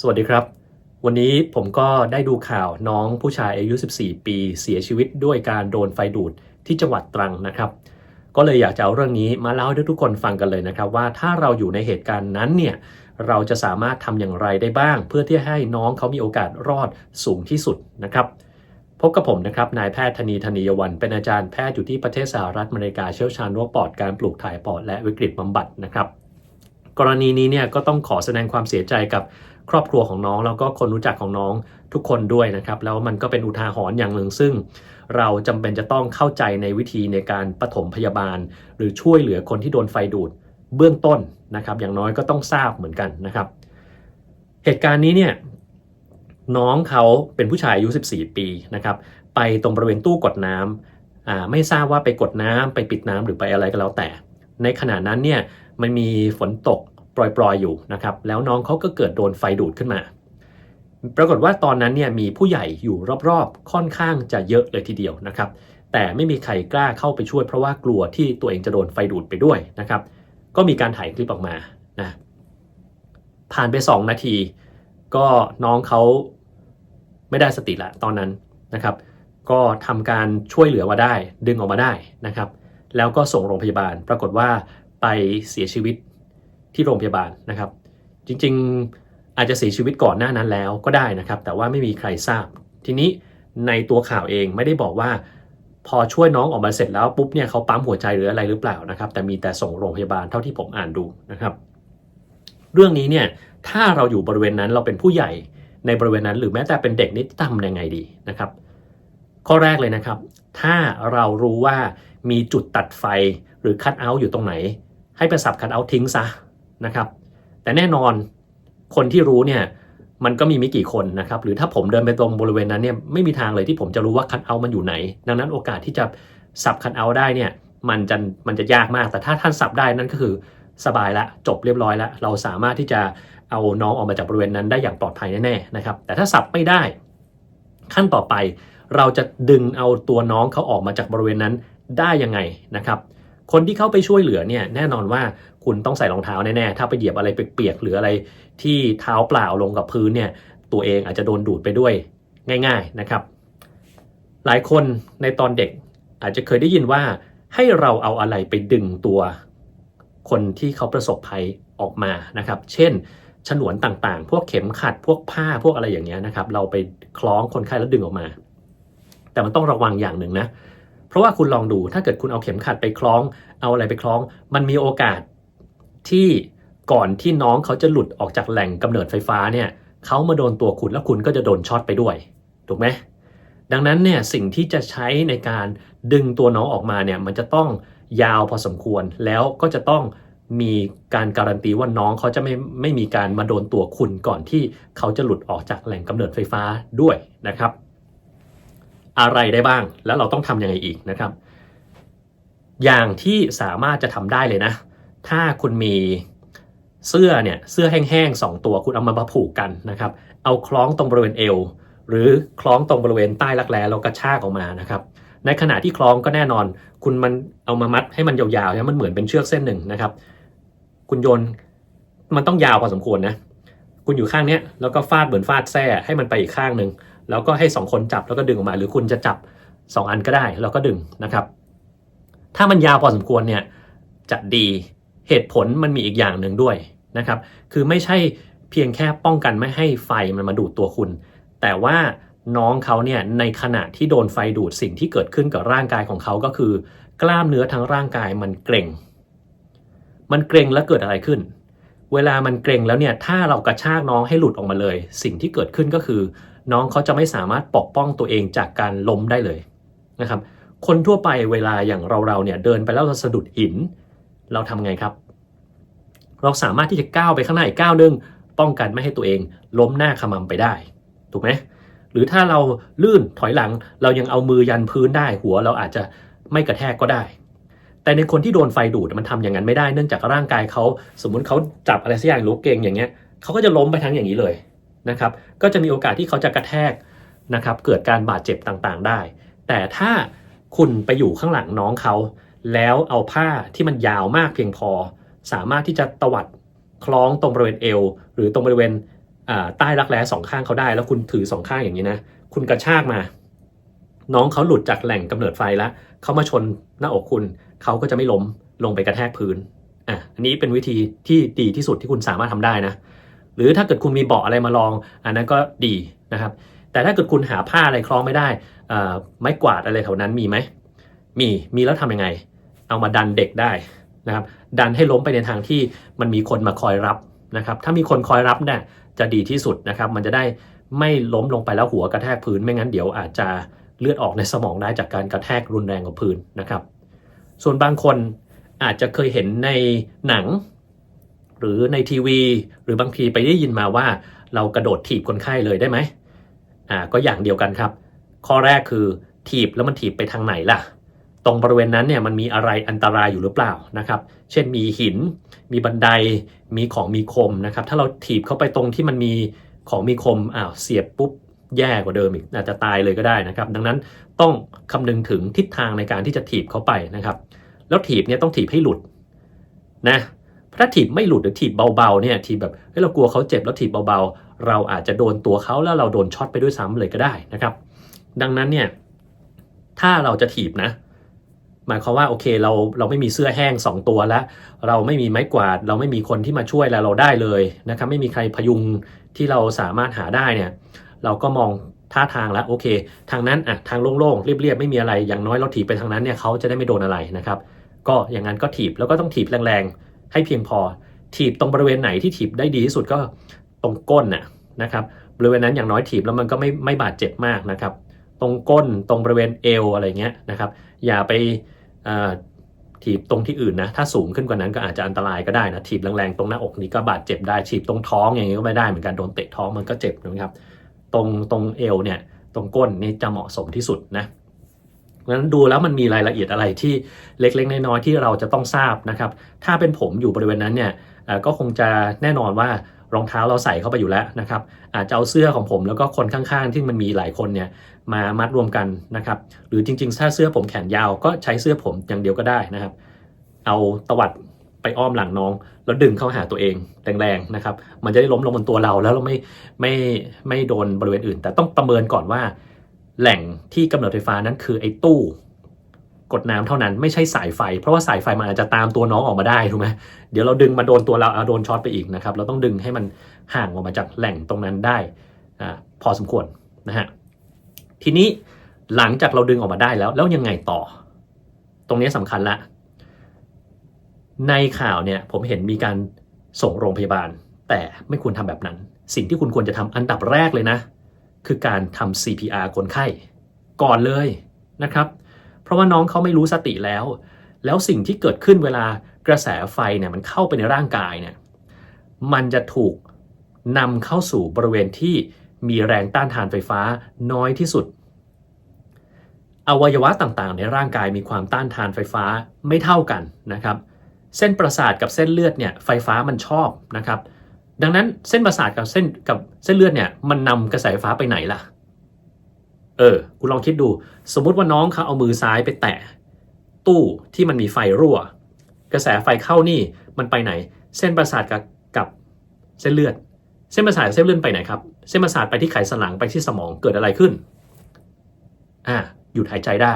สวัสดีครับ วันนี้ผมก็ได้ดูข่าวน้องผู้ชายอายุ 14 ปีเสียชีวิตด้วยการโดนไฟดูดที่จังหวัดตรังนะครับ ก็เลยอยากจะเอาเรื่องนี้มาเล่าให้ทุกคนฟังกันเลยนะครับ ว่าถ้าเราอยู่ในเหตุการณ์นั้นเนี่ยเราจะสามารถทำอย่างไรได้บ้าง เพื่อที่ให้น้องเขามีโอกาสรอดสูงที่สุดนะครับพบกับผมนะครับนายแพทย์ธนีธนียวัน เป็นอาจารย์แพทย์อยู่ที่ประเทศสหรัฐอเมริกาเชี่ยวชาญโรคปอดการปลูกถ่ายปอดและวิกฤตบำบัดนะครับ กรณีนี้เนี่ยก็ต้องขอแสดงความเสียใจกับครอบครัวของน้องแล้วก็คนรู้จักของน้องทุกคนด้วยนะครับแล้วมันก็เป็นอุทาหรณ์อย่างหนึ่งซึ่ง เราจำเป็นจะต้องเข้าใจในวิธีในการปฐมพยาบาล หรือช่วยเหลือคนที่โดนไฟดูดเบื้องต้นนะครับอย่างน้อยก็ต้องทราบเหมือนกันนะครับ เหตุการณ์นี้เนี่ยน้องเขาเป็นผู้ชายอายุ 14 ปีนะครับไปตรงบริเวณตู้กดน้ำอ่าไม่ทราบว่าไปกดน้ำไปปิดน้ำหรือไปอะไรก็แล้วแต่ ในขณะนั้นเนี่ย มันมีฝนตกปล่อยๆอยู่นะครับ แล้วน้องเขาก็เกิดโดนไฟดูดขึ้นมา ปรากฏว่าตอนนั้นเนี่ยมีผู้ใหญ่อยู่รอบๆ ค่อนข้างจะเยอะเลยทีเดียวนะครับ แต่ไม่มีใครกล้าเข้าไปช่วยเพราะว่ากลัวที่ตัวเองจะโดนไฟดูดไปด้วยนะครับ ก็มีการถ่ายคลิปออกมานะผ่านไป 2 นาที ก็น้องเขาไม่ได้สติละตอนนั้นนะครับ ก็ทำการช่วยเหลือมาได้ดึงออกมาได้นะครับ แล้วก็ส่งโรงพยาบาล ปรากฏว่า ไปเสียชีวิตที่โรงพยาบาลนะครับ จริงๆอาจจะเสียชีวิตก่อนหน้านั้นแล้วก็ได้นะครับ แต่ว่าไม่มีใครทราบ ทีนี้ในตัวข่าวเองไม่ได้บอกว่า พอช่วยน้องออกมาเสร็จแล้วปุ๊บเนี่ยเขาปั๊มหัวใจหรืออะไรหรือเปล่านะครับ แต่มีแต่ส่งโรงพยาบาลเท่าที่ผมอ่านดูนะครับ เรื่องนี้เนี่ยถ้าเราอยู่บริเวณนั้นเราเป็นผู้ใหญ่ในบริเวณนั้นหรือแม้แต่เป็นเด็กนี่ทำยังไงดีนะครับ ข้อแรกเลยนะครับ ถ้าเรารู้ว่ามีจุดตัดไฟหรือคัดเอาท์อยู่ตรงไหน ให้ไปสับคัดเอาทิ้งซะนะครับ แต่แน่นอนคนที่รู้เนี่ยมันก็มีไม่กี่คนนะครับ หรือถ้าผมเดินไปตรงบริเวณนั้นเนี่ยไม่มีทางเลยที่ผมจะรู้ว่าคัดเอามันอยู่ไหน ดังนั้นโอกาสที่จะสับคัดเอาได้เนี่ยมันจะมันจะยากมาก แต่ถ้าท่านสับได้นั่นก็คือสบายละจบเรียบร้อยล้วเราสามารถที่จะเอาน้องออกมาจากบริเวณนั้นได้อย่างปลอดภัยแน่ๆนะครับ แต่ถ้าสับไม่ได้ ขั้นต่อไป เราจะดึงเอาตัวน้องเขาออกมาจากบริเวณนั้นได้ยังไงนะครับ คนที่เข้าไปช่วยเหลือเนี่ยแน่นอนว่าคุณต้องใส่รองเท้าแน่ๆ ถ้าไปเหยียบอะไรเปียกๆหรืออะไรที่เท้าเปล่าลงกับพื้นเนี่ยตัวเองอาจจะโดนดูดไปด้วยง่าย ๆนะครับ หลายคนในตอนเด็กอาจจะเคยได้ยินว่าให้เราเอาอะไรไปดึงตัวคนที่เขาประสบภัยออกมานะครับ เช่น ฉนวนต่างๆ พวกเข็มขัด พวกผ้า พวกอะไรอย่างเงี้ยนะครับ เราไปคล้องคนไข้แล้วดึงออกมา แต่มันต้องระวังอย่างหนึ่งนะ ราะว่าคุณลองดูถ้าเกิดคุณเอาเข็มขัดไปคล้อง เอาอะไรไปคล้อง มันมีโอกาสที่ก่อนที่น้องเขาจะหลุดออกจากแหล่งกำเนิดไฟฟ้าเนี่ยเขามาโดนตัวคุณแล้วคุณก็จะโดนช็อตไปด้วย ถูกไหมดังนั้นเนี่ยสิ่งที่จะใช้ในการดึงตัวน้องออกมาเนี่ยมันจะต้องยาวพอสมควรแล้วก็จะต้องมีการการันตีว่าน้องเขาจะไม่ไม่มีการมาโดนตัวคุณก่อนที่เขาจะหลุดออกจากแหล่งกำเนิดไฟฟ้าด้วยนะครับ อะไรได้บ้าง แล้วเราต้องทำยังไงอีกนะครับ อย่างที่สามารถจะทำได้เลยนะ ถ้าคุณมีเสื้อเนี่ยเสื้อแห้งๆสองตัวคุณเอามาผูกกันนะครับ เอาคล้องตรงบริเวณเอว หรือคล้องตรงบริเวณใต้รักแร้แล้วกระชากออกมานะครับ ในขณะที่คล้องก็แน่นอน คุณมันเอามามัดให้มันยาวๆใช่มันเหมือนเป็นเชือกเส้นหนึ่งนะครับ คุณโยนมันต้องยาวพอสมควรนะ คุณอยู่ข้างเนี้ยแล้วก็ฟาดเหมือนฟาดแส้ให้มันไปอีกข้างหนึ่ง แล้วก็ให้สองคนจับแล้วก็ดึงออกมา หรือคุณจะจับสองอันก็ได้แล้วก็ดึงนะครับ ถ้ามันยาวพอสมควรเนี่ยจะดีเหตุผลมันมีอีกอย่างหนึ่งด้วยนะครับ คือไม่ใช่เพียงแค่ป้องกันไม่ให้ไฟมันมาดูดตัวคุณ แต่ว่าน้องเขาเนี่ยในขณะที่โดนไฟดูดสิ่งที่เกิดขึ้นกับร่างกายของเขาก็คือ กล้ามเนื้อทั้งร่างกายมันเกร็ง มันเกร็งแล้วเกิดอะไรขึ้น เวลามันเกร็งแล้วเนี่ยถ้าเรากระชากน้องให้หลุดออกมาเลย สิ่งที่เกิดขึ้นก็คือ น้องเขาจะไม่สามารถปกป้องตัวเองจากการล้มได้เลยนะครับ คนทั่วไปเวลาอย่างเราๆเนี่ยเดินไปแล้วเราสะดุดหิน เราทำไงครับ เราสามารถที่จะก้าวไปข้างหน้าอีกก้าวหนึ่งป้องกันไม่ให้ตัวเองล้มหน้าขมำไปได้ ถูกไหมหรือถ้าเราลื่นถอยหลังเรายังเอามือยันพื้นได้หัวเราอาจจะไม่กระแทกก็ได้ แต่ในคนที่โดนไฟดูดมันทำอย่างนั้นไม่ได้เนื่องจากร่างกายเขาสมมุติเขาจับอะไรสักอย่างหรือเก่งอย่างเงี้ยเขาก็จะล้มไปทั้งอย่างนี้เลย นะครับก็จะมีโอกาสที่เขาจะกระแทกนะครับเกิดการบาดเจ็บต่างๆได้ แต่ถ้าคุณไปอยู่ข้างหลังน้องเขา แล้วเอาผ้าที่มันยาวมากเพียงพอ สามารถที่จะตวัดคล้องตรงบริเวณเอว หรือตรงบริเวณใต้รักแร้สองข้างเขาได้ แล้วคุณถือสองข้างอย่างนี้นะคุณกระชากมา น้องเขาหลุดจากแหล่งกำเนิดไฟแล้วเขามาชนหน้าอกคุณเขาก็จะไม่ล้มลงไปกระแทกพื้นอะอันนี้เป็นวิธีที่ดีที่สุดที่คุณสามารถทำได้นะ หรือถ้าเกิดคุณมีเบาะอะไรมาลอง อันนั้นก็ดีนะครับ แต่ถ้าเกิดคุณหาผ้าอะไรคล้องไม่ได้ไม้กวาดอะไรแถวนั้นมีไหมมีมีแล้วทำยังไง เอามาดันเด็กได้นะครับ ดันให้ล้มไปในทางที่มันมีคนมาคอยรับนะครับ ถ้ามีคนคอยรับเนี่ยจะดีที่สุดนะครับ มันจะได้ไม่ล้มลงไปแล้วหัวกระแทกพื้นไม่งั้นเดี๋ยวอาจจะเลือดออกในสมองได้จากการกระแทกรุนแรงกับพื้นนะครับ ส่วนบางคนอาจจะเคยเห็นในหนัง หรือในทีวี หรือบางทีไปได้ยินมาว่า เรากระโดดถีบคนไข้เลยได้ไหมอ่าก็อย่างเดียวกันครับ ข้อแรกคือถีบแล้วมันถีบไปทางไหนล่ะ ตรงบริเวณนั้นเนี่ยมันมีอะไรอันตรายอยู่หรือเปล่านะครับ เช่นมีหิน มีบันไดมีของมีคมนะครับ ถ้าเราถีบเข้าไปตรงที่มันมีของมีคมอ้าวเสียบปุ๊บแย่กว่าเดิมอีกอาจจะตายเลยก็ได้นะครับ ดังนั้นต้องคำนึงถึงทิศทางในการที่จะถีบเข้าไปนะครับ แล้วถีบเนี่ยต้องถีบให้หลุดนะ ถ้าถีบไม่หลุดหรือถีบเบาๆเนี่ยถีบแบบเฮ้ยเรากลัวเขาเจ็บแล้วถีบเบาๆ เราอาจจะโดนตัวเขาแล้วเราโดนช็อตไปด้วยซ้ำเลยก็ได้นะครับ ดังนั้นเนี่ยถ้าเราจะถีบนะ หมายความว่าโอเคเราเราไม่มีเสื้อแห้ง 2 ตัวแล้ว เราไม่มีไม้กวาด เราไม่มีคนที่มาช่วยแล้วเราได้เลยนะครับไม่มีใครพยุงที่เราสามารถหาได้เนี่ยเราก็มองท่าทางแล้วโอเค ทางนั้นอะทางโล่งๆเรียบๆไม่มีอะไรอย่างน้อยเราถีบไปทางนั้นเนี่ยเขาจะได้ไม่โดนอะไรนะครับ ก็อย่างนั้นก็ถีบแล้วก็ต้องถีบแรงๆ ให้เพียงพอ ถีบตรงบริเวณไหนที่ถีบได้ดีที่สุดก็ตรงก้นน่ะนะครับบริเวณนั้นอย่างน้อยถีบแล้วมันก็ไม่ไม่บาดเจ็บมากนะครับ ตรงก้นตรงบริเวณเอวอะไรเงี้ยนะครับ อย่าไปถีบตรงที่อื่นนะถ้าสูงขึ้นกว่านั้นก็อาจจะอันตรายก็ได้นะถีบแรงๆตรงหน้าอกนี้ก็บาดเจ็บได้ถีบตรงท้องอย่างนี้ก็ไม่ได้เหมือนกันโดนเตะท้องมันก็เจ็บนะครับ ตรงตรงเอวเนี่ยตรงก้นนี่จะเหมาะสมที่สุดนะ เพราะฉะนั้นดูแล้วมันมีรายละเอียดอะไรที่เล็กๆน้อยๆที่เราจะต้องทราบนะครับ ถ้าเป็นผมอยู่บริเวณนั้นเนี่ยก็คงจะแน่นอนว่ารองเท้าเราใส่เข้าไปอยู่แล้วนะครับ อาจจะเอาเสื้อของผมแล้วก็คนข้างๆ ที่มันมีหลายคนเนี่ยมามัดรวมกันนะครับ หรือจริงๆ ถ้าเสื้อผมแขนยาวก็ใช้เสื้อผมอย่างเดียวก็ได้นะครับ เอาตวัดไปอ้อมหลังน้อง แล้วดึงเข้าหาตัวเองแรงๆนะครับ มันจะได้ล้มลงบนตัวเราแล้วเราไม่ไม่ไม่โดนบริเวณอื่น แต่ต้องประเมินก่อนว่า แหล่งที่กำเนิดไฟฟ้านั้นคือไอ้ตู้ กดน้ำเท่านั้นไม่ใช่สายไฟ เพราะว่าสายไฟมันอาจจะตามตัวน้องออกมาได้ถูกไหมเดี๋ยวเราดึงมาโดนตัวเราเอาโดนช็อตไปอีกนะครับ เราต้องดึงให้มันห่างออกมาจากแหล่งตรงนั้นได้อพอสมควรนะฮะทีนี้หลังจากเราดึงออกมาได้แล้ว แล้วยังไงต่อ ตรงนี้สำคัญละในข่าวเนี่ยผมเห็นมีการส่งโรงพยาบาล แต่ไม่ควรทำแบบนั้น สิ่งที่คุณควรจะทำอันดับแรกเลยนะ คือการทำ CPR คนไข้ ก่อนเลยนะครับ เพราะว่าน้องเขาไม่รู้สติแล้ว แล้วสิ่งที่เกิดขึ้นเวลากระแสไฟเนี่ยมันเข้าไปในร่างกายเนี่ยมันจะถูกนำเข้าสู่บริเวณที่มีแรงต้านทานไฟฟ้าน้อยที่สุด อวัยวะต่างๆ ในร่างกายมีความต้านทานไฟฟ้าไม่เท่ากันนะครับ เส้นประสาทกับเส้นเลือดเนี่ยไฟฟ้ามันชอบนะครับ ดังนั้นเส้นประสาทกับเส้นกับเส้นเลือดเนี่ยมันนำกระแสไฟฟ้าไปไหนล่ะ เออคุณลองคิดดู สมมุติว่าน้องเขาเอามือซ้ายไปแตะตู้ที่มันมีไฟรั่ว กระแสไฟเข้านี่มันไปไหน เส้นประสาทกับกับเส้นเลือด เส้นประสาทเส้นเลือดไปไหนครับ เส้นประสาทไปที่ไขสันหลังไปที่สมองเกิดอะไรขึ้นอ่าหยุดหายใจได้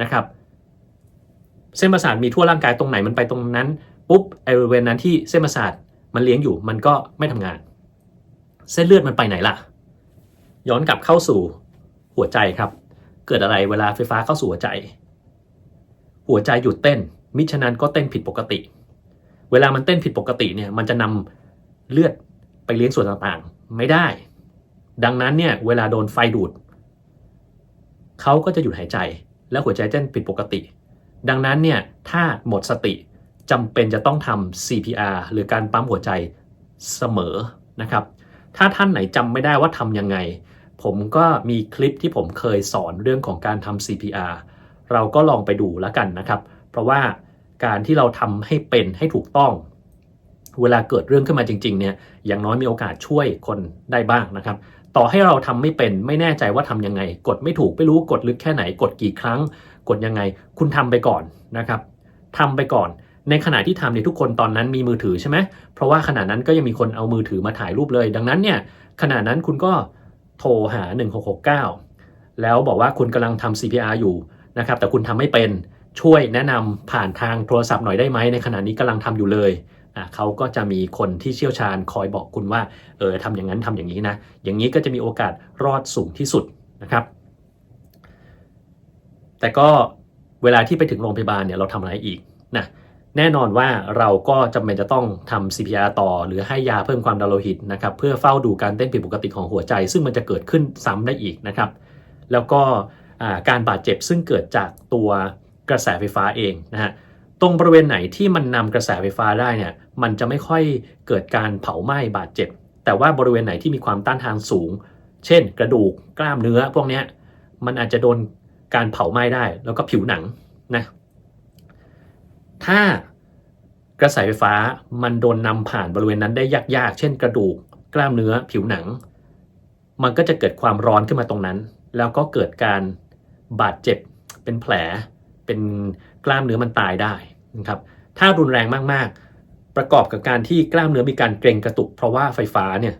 นะครับ เส้นประสาทมีทั่วร่างกายตรงไหนมันไปตรงนั้นปุ๊บไอ้บริเวณนั้นที่เส้นประสาท มันเลี้ยงอยู่มันก็ไม่ทำงาน เส้นเลือดมันไปไหนล่ะ ย้อนกลับเข้าสู่หัวใจครับ เกิดอะไรเวลาไฟฟ้าเข้าสู่หัวใจ หัวใจหยุดเต้น มิฉะนั้นก็เต้นผิดปกติ เวลามันเต้นผิดปกติเนี่ยมันจะนำเลือดไปเลี้ยงส่วนต่างๆ ไม่ได้ ดังนั้นเนี่ยเวลาโดนไฟดูดเขาก็จะหยุดหายใจ แล้วหัวใจเต้นผิดปกติ ดังนั้นเนี่ยถ้าหมดสติ จำเป็นจะต้องทำ CPR หรือการปั๊มหัวใจเสมอนะครับ ถ้าท่านไหนจำไม่ได้ว่าทำยังไง ผมก็มีคลิปที่ผมเคยสอนเรื่องของการทำ CPR เราก็ลองไปดูแล้วกันนะครับ เพราะว่าการที่เราทำให้เป็นให้ถูกต้อง เวลาเกิดเรื่องขึ้นมาจริง ๆ เนี่ยอย่างน้อยมีโอกาสช่วยคนได้บ้างนะครับ ต่อให้เราทำไม่เป็นไม่แน่ใจว่าทำยังไง กดไม่ถูกไม่รู้กดลึกแค่ไหน กดกี่ครั้ง กดยังไง คุณทำไปก่อนนะครับทำไปก่อน ในขณะที่ทำเนี่ยทุกคนตอนนั้นมีมือถือใช่ไหมเพราะว่าขณะนั้นก็ยังมีคนเอามือถือมาถ่ายรูปเลย ดังนั้นเนี่ยขณะนั้นคุณก็โทรหา 1669 แล้วบอกว่าคุณกำลังทำ CPR อยู่นะครับ แต่คุณทำไม่เป็นช่วยแนะนำผ่านทางโทรศัพท์หน่อยได้ไหมในขณะนี้กำลังทำอยู่เลยอะเขาก็จะมีคนที่เชี่ยวชาญคอยบอกคุณว่า เออทำอย่างนั้นทำอย่างนี้นะ อย่างนี้ก็จะมีโอกาสรอดสูงที่สุดนะครับ แต่ก็เวลาที่ไปถึงโรงพยาบาลเนี่ยเราทำอะไรอีกนะ แน่นอนว่าเราก็จำเป็นจะต้องทำ CPR ต่อ หรือให้ยาเพิ่มความดันโลหิตนะครับเพื่อเฝ้าดูการเต้นผิดปกติของหัวใจ ซึ่งมันจะเกิดขึ้นซ้ำได้อีกนะครับ แล้วก็การบาดเจ็บซึ่งเกิดจากตัวกระแสไฟฟ้าเองนะฮะตรงบริเวณไหนที่มันนำกระแสไฟฟ้าได้เนี่ยมันจะไม่ค่อยเกิดการเผาไหม้บาดเจ็บ แต่ว่าบริเวณไหนที่มีความต้านทานสูง เช่น กระดูกกล้ามเนื้อพวกนี้มันอาจจะโดนการเผาไหม้ได้ แล้วก็ผิวหนังนะ ถ้ากระแสไฟฟ้ามันโดนนำผ่านบริเวณนั้นได้ยากๆ เช่นกระดูกกล้ามเนื้อผิวหนัง มันก็จะเกิดความร้อนขึ้นมาตรงนั้น แล้วก็เกิดการบาดเจ็บเป็นแผล เป็นกล้ามเนื้อมันตายได้นะครับถ้ารุนแรงมากๆ ประกอบกับการที่กล้ามเนื้อมีการเกร็งกระตุก เพราะว่าไฟฟ้าเนี่ย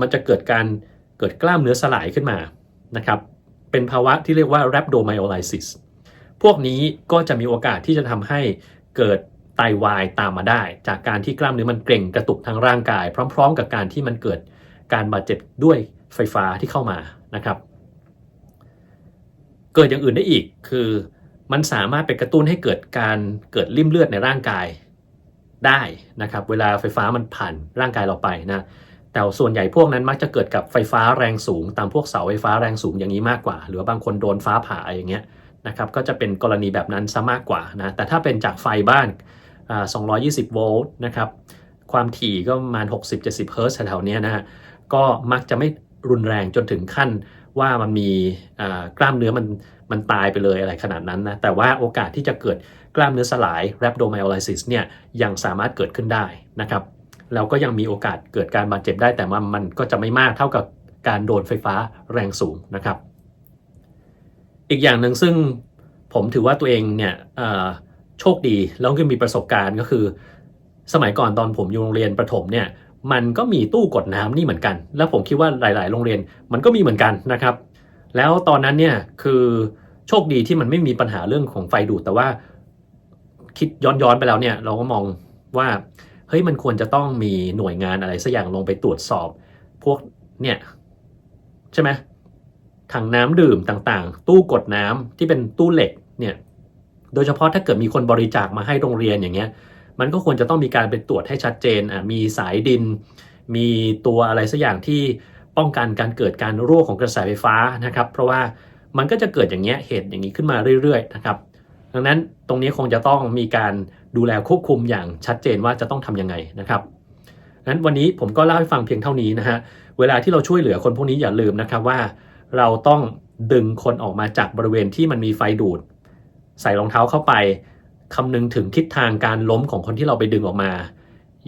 มันจะเกิดการเกิดกล้ามเนื้อสลายขึ้นมานะครับเป็นภาวะที่เรียกว่า rhabdomyolysis พวกนี้ก็จะมีโอกาสที่จะทำให้ เกิดไตวายตามมาได้ จากการที่กล้ามเนื้อมันเกร็งกระตุกทางร่างกาย พร้อม ๆ กับการที่มันเกิดการบาดเจ็บด้วยไฟฟ้าที่เข้ามานะครับ เกิดอย่างอื่นได้อีกคือมันสามารถไปกระตุ้นให้เกิดการเกิดริ่มเลือดในร่างกายได้นะครับ เวลาไฟฟ้ามันผ่านร่างกายเราไปนะแต่ส่วนใหญ่พวกนั้นมักจะเกิดกับไฟฟ้าแรงสูง ตามพวกเสาไฟฟ้าแรงสูงอย่างนี้มากกว่า หรือว่าบางคนโดนฟ้าผ่าอย่างเงี้ย นะครับก็จะเป็นกรณีแบบนั้นซะมากกว่านะแต่ถ้าเป็นจากไฟบ้าน220 โวลต์นะครับความถี่ก็ประมาณ 60-70 เฮิร์ตซ์แถวๆเนี้ยนะฮะก็มักจะไม่รุนแรงจนถึงขั้นว่ามันมีกล้ามเนื้อมันมันตายไปเลยอะไรขนาดนั้นนะแต่ว่าโอกาสที่จะเกิดกล้ามเนื้อสลาย rhabdomyolysis เนี่ยยังสามารถเกิดขึ้นได้นะครับแล้วก็ยังมีโอกาสเกิดการบาดเจ็บได้แต่ว่ามันก็จะไม่มากเท่ากับการโดนไฟฟ้าแรงสูงนะครับ อีกอย่างหนึ่งซึ่งผมถือว่าตัวเองเนี่ยโชคดีแล้วก็มีประสบการณ์ก็คือ สมัยก่อนตอนผมอยู่โรงเรียนประถมเนี่ยมันก็มีตู้กดน้ำนี่เหมือนกัน แล้วผมคิดว่าหลาย ๆ โรงเรียนมันก็มีเหมือนกันนะครับ แล้วตอนนั้นเนี่ยคือโชคดีที่มันไม่มีปัญหาเรื่องของไฟดูดแต่ว่าคิดย้อนๆไปแล้วเนี่ยเราก็มองว่าเฮ้ยมันควรจะต้องมีหน่วยงานอะไรสักอย่างลงไปตรวจสอบ พวกเนี่ยใช่ไหม ถังน้ำดื่มต่างๆ ตู้กดน้ำที่เป็นตู้เหล็กเนี่ย โดยเฉพาะถ้าเกิดมีคนบริจาคมาให้โรงเรียนอย่างเงี้ย มันก็ควรจะต้องมีการไปตรวจให้ชัดเจนอะมีสายดิน มีตัวอะไรสักอย่างที่ป้องกันการเกิดการรั่วของกระแสไฟฟ้านะครับ เพราะว่ามันก็จะเกิดอย่างเงี้ยเหตุอย่างนี้ขึ้นมาเรื่อยๆนะครับ ดังนั้นตรงนี้คงจะต้องมีการดูแลควบคุมอย่างชัดเจนว่าจะต้องทำยังไงนะครับงั้นวันนี้ผมก็เล่าให้ฟังเพียงเท่านี้นะฮะ เวลาที่เราช่วยเหลือคนพวกนี้อย่าลืมนะครับว่า เราต้องดึงคนออกมาจากบริเวณที่มันมีไฟดูด ใส่รองเท้าเข้าไปคำนึงถึงทิศทางการล้มของคนที่เราไปดึงออกมา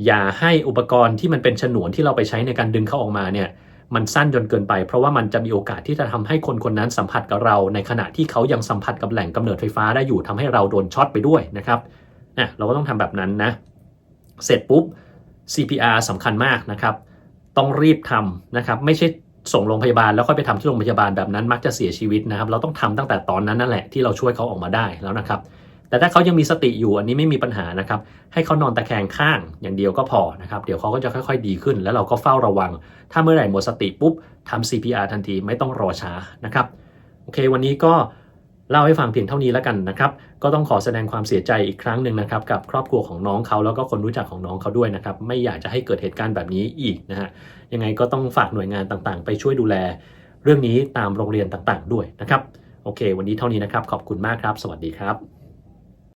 อย่าให้อุปกรณ์ที่มันเป็นฉนวนที่เราไปใช้ในการดึงเขาออกมาเนี่ยมันสั้นจนเกินไป เพราะว่ามันจะมีโอกาสที่จะทำให้คนคนนั้นสัมผัสกับเรา ในขณะที่เขายังสัมผัสกับแหล่งกำเนิดไฟฟ้าได้อยู่ทำให้เราโดนช็อตไปด้วยนะครับอะเราก็ต้องทำแบบนั้นนะเสร็จปุ๊บ CPR สำคัญมากนะครับ ต้องรีบทำนะครับ ไม่ใช่ ส่งโรงพยาบาลแล้วค่อยไปทำที่โรงพยาบาลแบบนั้นมักจะเสียชีวิตนะครับ เราต้องทำตั้งแต่ตอนนั้นนั่นแหละที่เราช่วยเขาออกมาได้แล้วนะครับ แต่ถ้าเขายังมีสติอยู่อันนี้ไม่มีปัญหานะครับ ให้เขานอนตะแคงข้างอย่างเดียวก็พอนะครับเดี๋ยวเขาก็จะค่อย ๆ ดีขึ้น แล้วเราก็เฝ้าระวัง ถ้าเมื่อไหร่หมดสติปุ๊บทำ CPR ทันทีไม่ต้องรอช้านะครับโอเค วันนี้ก็ เล่าให้ฟังเพียงเท่านี้แล้วกันนะครับ ก็ต้องขอแสดงความเสียใจอีกครั้งหนึ่งนะครับ กับครอบครัวของน้องเขาแล้วก็คนรู้จักของน้องเขาด้วยนะครับ ไม่อยากจะให้เกิดเหตุการณ์แบบนี้อีกนะฮะยังไงก็ต้องฝากหน่วยงานต่างๆ ไปช่วยดูแล เรื่องนี้ตามโรงเรียนต่างๆ ด้วยนะครับ โอเค วันนี้เท่านี้นะครับ ขอบคุณมากครับ สวัสดีครับ